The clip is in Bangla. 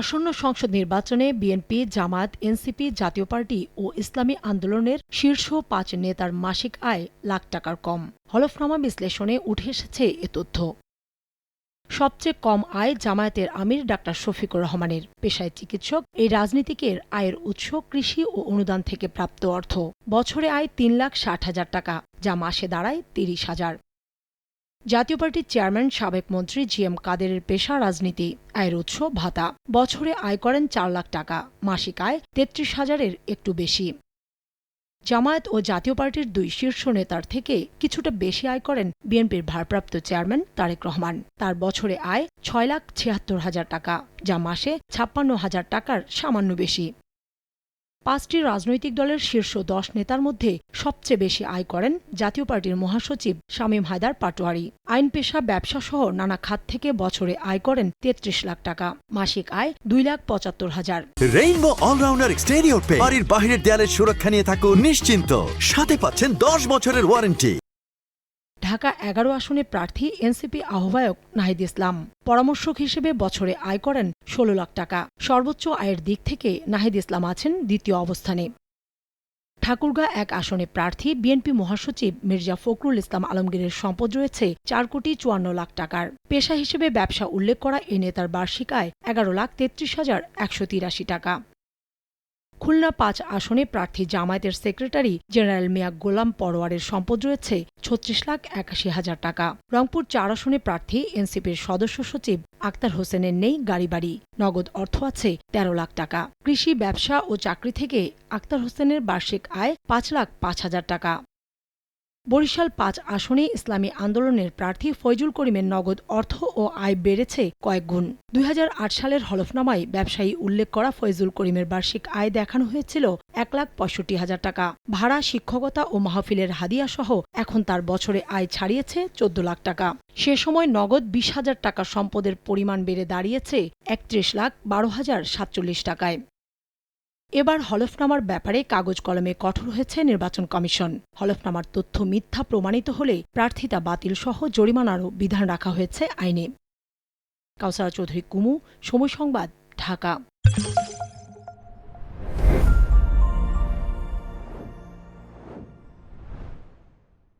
আসন্ন সংসদ নির্বাচনে BNP, Jamaat, NCP, Jatiya party ও ইসলামী আন্দোলনের শীর্ষ পাঁচ নেতার মাসিক আয় লাখ টাকার কম। হলফনামা বিশ্লেষণে উঠে এসেছে এ তথ্য। সবচেয়ে কম আয় জামায়াতের আমির ডাক্তার শফিকুর রহমানের। পেশায় চিকিৎসক, এই রাজনীতিকের আয়ের উৎস কৃষি ও অনুদান থেকে প্রাপ্ত অর্থ। বছরে আয় তিন লাখ ষাট হাজার টাকা, যা মাসে দাঁড়ায় তিরিশ হাজার। জাতীয় পার্টির চেয়ারম্যান, সাবেক মন্ত্রী জি এম কাদেরের পেশা, রাজনীতি, আয়ের উৎস ভাতা। বছরে আয় করেন চার লাখ টাকা, মাসিক আয় তেত্রিশ হাজারের একটু বেশি। জামায়াত ও জাতীয় পার্টির দুই শীর্ষ নেতার থেকে কিছুটা বেশি আয় করেন বিএনপির ভারপ্রাপ্ত চেয়ারম্যান তারেক রহমান। তার বছরে আয় ছয় লাখ ছিয়াত্তর হাজার টাকা, যা মাসে ছাপ্পান্ন হাজার টাকার সামান্য বেশি। পাঁচটি রাজনৈতিক দলের শীর্ষ দশ নেতার মধ্যে সবচেয়ে বেশি আয় করেন জাতীয় পার্টির মহাসচিব শামীম হায়দার পাটোয়ারি। আইন পেশা, ব্যবসা সহ নানা খাত থেকে বছরে আয় করেন তেত্রিশ লাখ টাকা। মাসিক আয় দুই লাখ পঁচাত্তর হাজার। রেইনবো অলরাউন্ডার এক্সটেরিয়র পে বাড়ির বাহিরের দেয়ালের সুরক্ষা নিয়ে থাকুন নিশ্চিন্ত। সাথে পাচ্ছেন দশ বছরের ওয়ারেন্টি ঢাকা এগারো আসনে প্রার্থী এনসিপি আহ্বায়ক নাহিদ ইসলাম। পরামর্শক হিসেবে বছরে আয় করেন ষোলো লাখ টাকা। সর্বোচ্চ আয়ের দিক থেকে নাহিদ ইসলাম আছেন দ্বিতীয় অবস্থানে। ঠাকুরগাঁ এক আসনে প্রার্থী বিএনপি মহাসচিব মির্জা ফখরুল ইসলাম আলমগীরের সম্পদ রয়েছে চার কোটি চুয়ান্ন লাখ টাকার। পেশা হিসেবে ব্যবসা উল্লেখ করা এ নেতার বার্ষিক আয় এগারো লাখ তেত্রিশ হাজার একশো তিরাশি টাকা। খুলনা পাঁচ আসনে প্রার্থী জামায়াতের সেক্রেটারি জেনারেল মিয়া গোলাম পরোয়ারের সম্পদ রয়েছে ছত্রিশ লাখ একাশি হাজার টাকা। রংপুর চার আসনে প্রার্থী এনসিপির সদস্য সচিব আক্তার হোসেনের নেই গাড়ি বাড়ি। নগদ অর্থ আছে তেরো লাখ টাকা। কৃষি, ব্যবসা ও চাকরি থেকে আক্তার হোসেনের বার্ষিক আয় পাঁচ লাখ পাঁচ হাজার টাকা। বরিশাল পাঁচ আসনে ইসলামী আন্দোলনের প্রার্থী ফয়জুল করিমের নগদ অর্থ ও আয় বেড়েছে কয়েক গুণ। দুই হাজার আট সালের হলফনামায় ব্যবসায়ী উল্লেখ করা ফয়জুল করিমের বার্ষিক আয় দেখানো হয়েছিল এক লাখ পঁয়ষট্টি হাজার টাকা। ভাড়া, শিক্ষকতা ও মাহফিলের হাদিয়া সহ এখন তার বছরে আয় ছাড়িয়েছে চোদ্দ লাখ টাকা। সে সময় নগদ বিশ হাজার টাকা সম্পদের পরিমাণ বেড়ে দাঁড়িয়েছে একত্রিশ লাখ বারো হাজার সাতচল্লিশ টাকায়। এবার হলফনামার ব্যাপারে কাগজ কলমে কঠোর হয়েছে নির্বাচন কমিশন। হলফনামার তথ্য মিথ্যা প্রমাণিত হলে প্রার্থিতা বাতিল সহ জরিমানারও বিধান রাখা হয়েছে আইনে। কাউসারা চৌধুরী কুমু, সময় সংবাদ, ঢাকা।